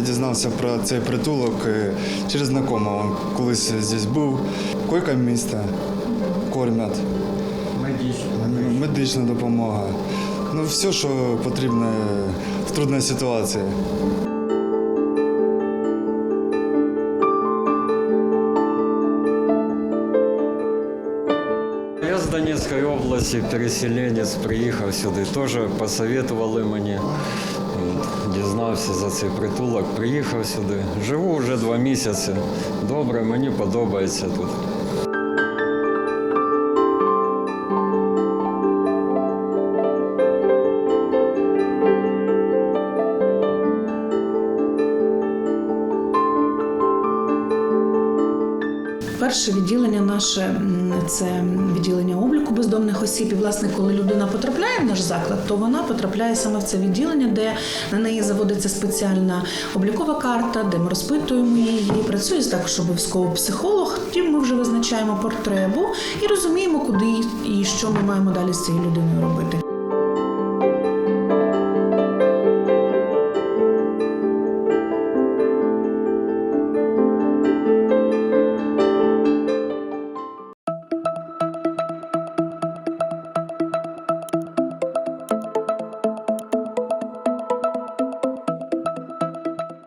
дізнався про цей притулок е, через знайомого. Колись здесь був. Койка міста, кормять, медична допомога. Ну, все, що потрібно в трудній ситуації. Донецької області, переселенець, приїхав сюди, теж посоветували мені. Дізнався за цей притулок, приїхав сюди. Живу вже два місяці. Добре, мені подобається тут. Перше відділення наше це відділення обліку бездомних осіб. І власне, коли людина потрапляє в наш заклад, то вона потрапляє саме в це відділення, де на неї заводиться спеціальна облікова карта, де ми розпитуємо її. Працює також обов'язково психолог. Тоді ми вже визначаємо потребу і розуміємо, куди і що ми маємо далі з цією людиною робити.